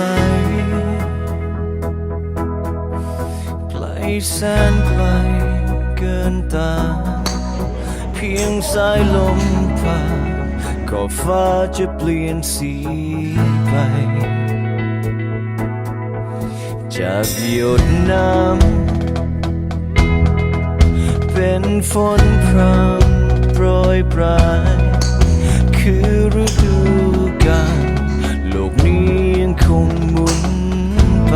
ลไกลแสนไกลเกินตา เพียงสายลมผ่านขอฟ้าจะเปลี่ยนสีไป จากหยดน้ำเป็นฝนพรำโปรยปรายคือ งหมุนไป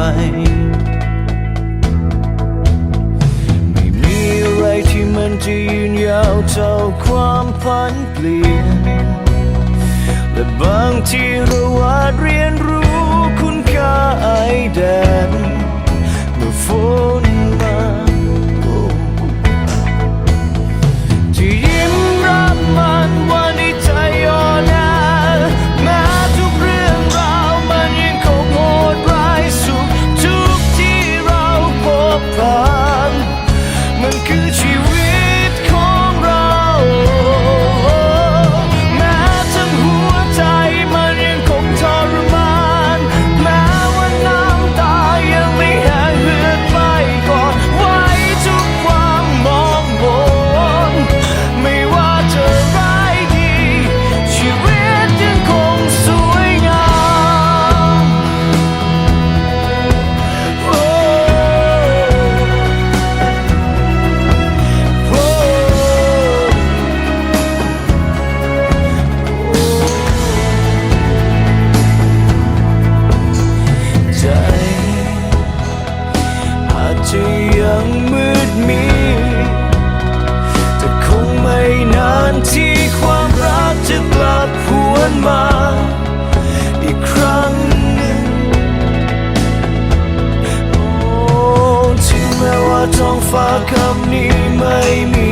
ม่มีอะไรที่มันจะยืนยาวเท่าความผันเปลี่ยน และบางทีเราอาจเรียนรู้คุณค่าไอแดนเมื่อฝน ที่ความรักจะกลับหวนมาอีกครั้งหนึ่งโอ้ถึงแม้ว่าท้องฟ้าคำนี้ไม่มี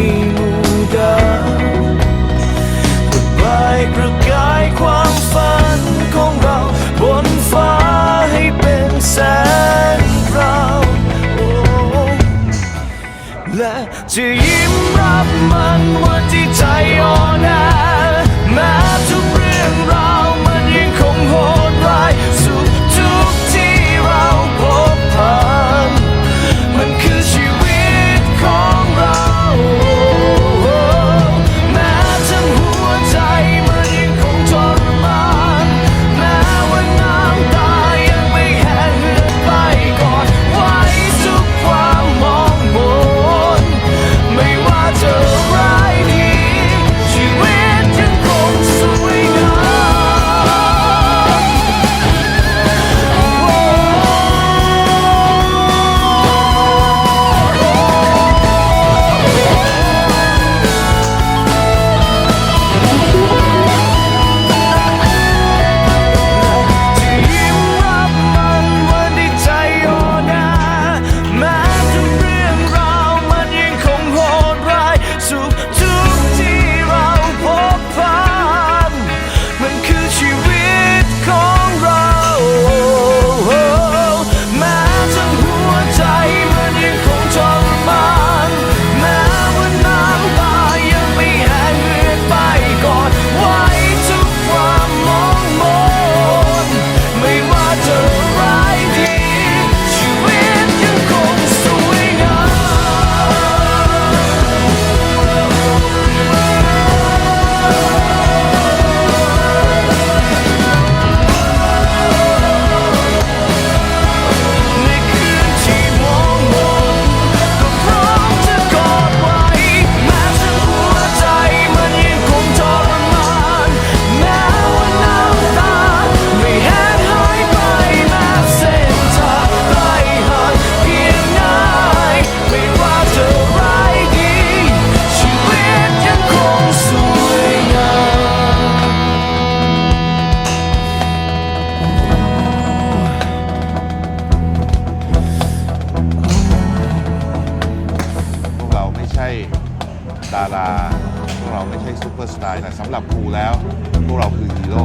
ดาราพวกเราไม่ใช่ซูเปอร์สตาร์แต่สำหรับครูแล้ว พวกเราคือฮีโร่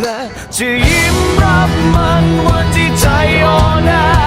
และจะยิ้มรับมันวันที่ใจอ่อนแอ